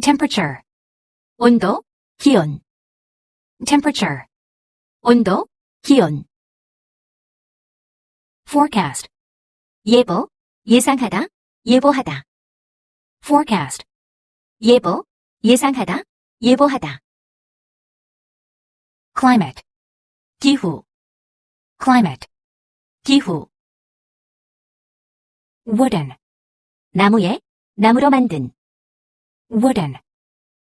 temperature, 온도, 기온. temperature, 온도, 기온. forecast, 예보, 예상하다, 예보하다. forecast, 예보, 예상하다, 예보하다. climate, 기후, climate, 기후. wooden, 나무에, 나무로 만든. Wooden,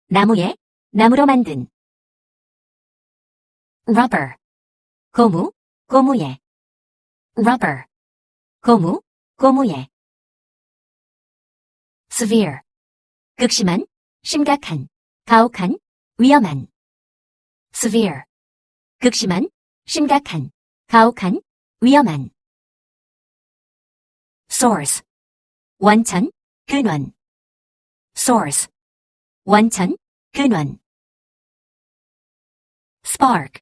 나무에, 나무로 만든. rubber, 고무, 고무에. rubber, 고무, 고무에. severe, 극심한, 심각한, 가혹한, 위험한. severe, 극심한, 심각한, 가혹한, 위험한. source, 원천, 근원. source, 원천, 근원. spark,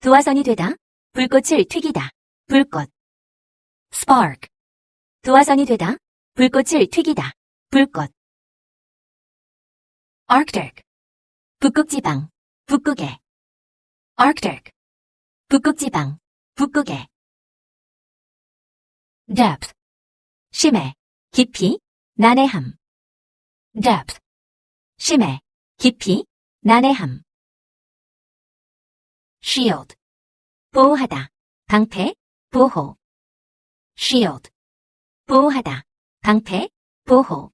도화선이 되다, 불꽃을 튀기다, 불꽃. spark, 도화선이 되다, 불꽃을 튀기다, 불꽃. arctic, 북극지방, 북극에. arctic, 북극지방, 북극에. depth, 심해, 깊이, 난해함. depth, 심해, 깊이, 난해함. shield, 보호하다, 방패, 보호. shield, 보호하다, 방패, 보호.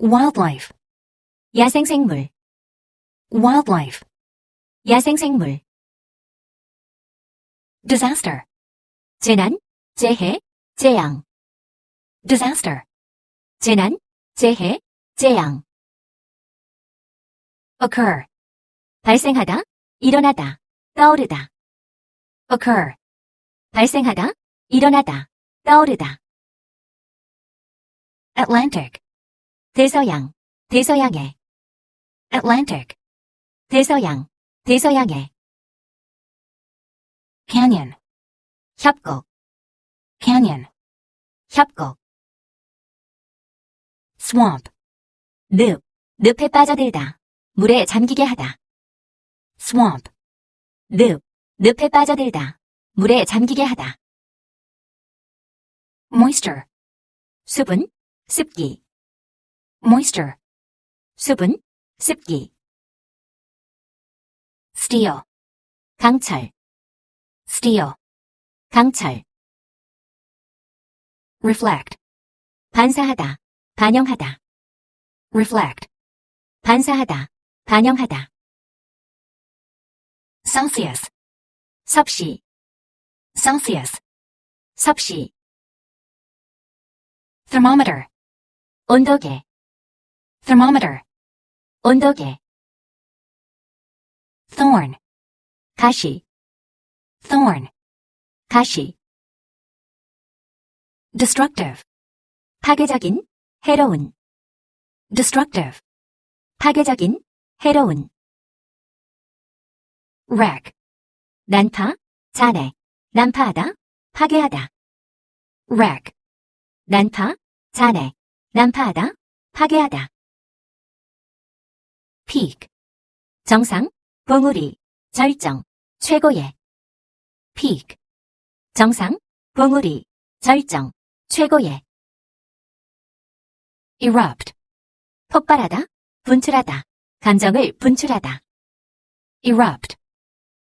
wildlife, 야생생물. wildlife, 야생생물. disaster, 재난, 재해, 재앙. disaster, 재난, 재해, 재앙. occur, 발생하다, 일어나다, 떠오르다. occur, 발생하다, 일어나다, 떠오르다. Atlantic, 대서양, 대서양에. Atlantic, 대서양, 대서양에. Canyon, 협곡, canyon, 협곡. Swamp, 늪, 늪에 빠져들다, 물에 잠기게 하다. Swamp, 늪, 늪에 빠져들다, 물에 잠기게 하다. Moisture, 수분, 습기. Moisture, 수분, 습기. Steel, 강철. Steel, 강철. Reflect, 반사하다, 반영하다. Reflect, 반사하다, 반영하다. Celsius, 섭씨. Celsius, 섭씨. Thermometer, 온도계. Thermometer, 온도계. Thorn, 가시. Thorn, 가시. Destructive, 파괴적인, 해로운. Destructive, 파괴적인, 해로운. Wreck, 난파, 잔해, 난파하다, 파괴하다. Wreck, 난파, 잔해, 난파하다, 파괴하다. Peak, 정상, 봉우리, 절정, 최고의. Peak, 정상, 봉우리, 절정, 최고의. Erupt, 폭발하다, 분출하다, 감정을 분출하다. Erupt,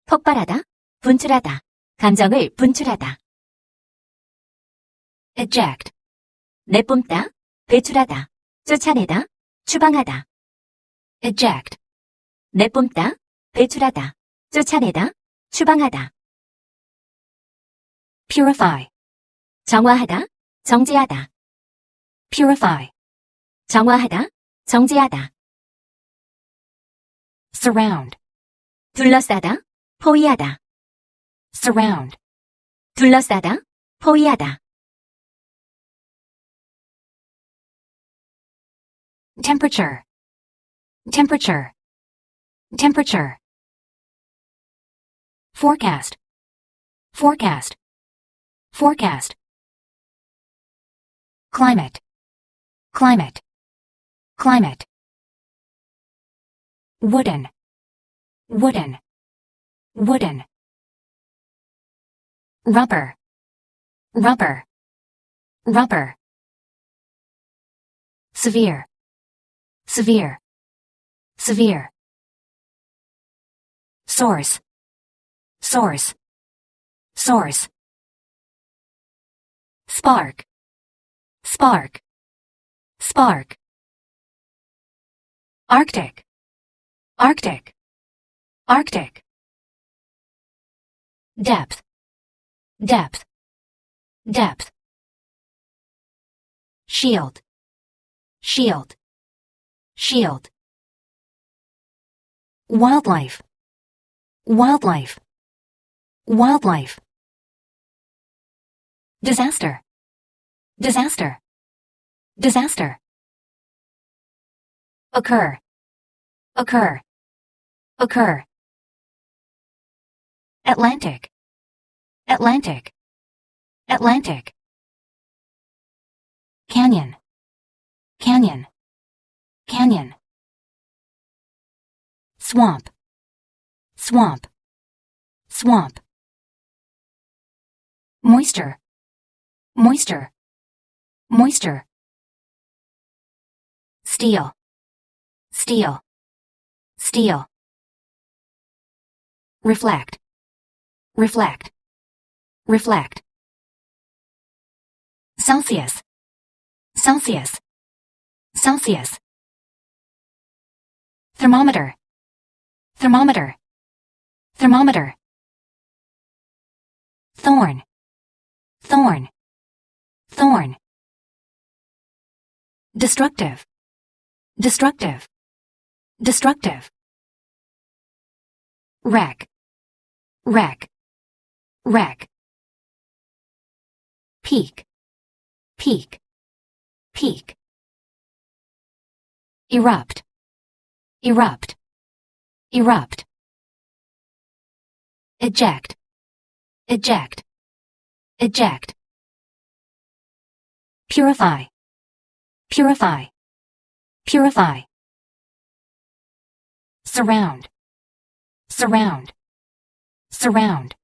폭발하다, 분출하다, 감정을 분출하다. Eject, 내뿜다, 배출하다, 쫓아내다, 추방하다. Eject, 내뿜다, 배출하다, 쫓아내다, 추방하다. Purify, 정화하다, 정제하다. Purify, 정화하다, 정제하다. Surround, 둘러싸다, 포위하다. Surround, 둘러싸다, 포위하다. Temperature, temperature, temperature. Forecast, forecast, forecast. Climate, climate, climate, wooden, wooden, wooden, rubber, rubber, rubber, severe, severe, severe, source, source, source, spark, spark, spark, Arctic, Arctic, Arctic, depth, depth, depth, shield, shield, shield, wildlife, wildlife, wildlife, disaster, disaster, disaster, occur, occur, occur, Atlantic, Atlantic, Atlantic, canyon, canyon, canyon, swamp, swamp, swamp, moisture, moisture, moisture, steel, steel, steel, reflect, reflect, reflect, Celsius, Celsius, Celsius, thermometer, thermometer, thermometer, thorn, thorn, thorn, destructive, destructive, destructive, wreck, wreck, wreck, peak, peak, peak, erupt, erupt, erupt, eject, eject, eject, purify, purify, purify, surround, surround, surround,